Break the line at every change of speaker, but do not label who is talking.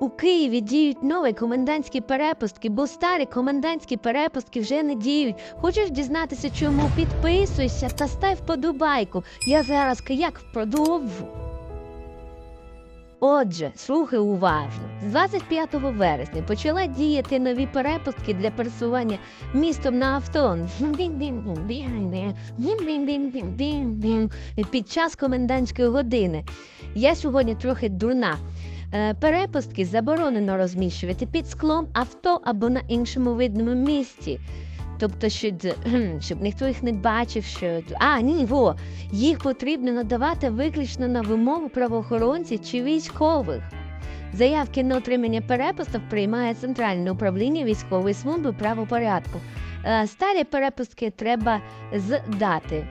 У Києві діють нові комендантські перепустки, бо старі комендантські перепустки вже не діють. Хочеш дізнатися, чому підписуйся та став вподобайку. Я зараз як продовжу. Отже, слухай уважно. З 25 вересня почала діяти нові перепустки для пересування містом на авто. Під час комендантської години. Я сьогодні трохи дурна. Е, Перепустки заборонено розміщувати під склом авто або на іншому видному місці. Тобто, щоб, щоб ніхто їх не бачив, що а ні, во їх потрібно надавати виключно на вимогу правоохоронців чи військових. Заявки на отримання перепусток приймає Центральне управління військової служби правопорядку. Е, Старі перепустки треба здати.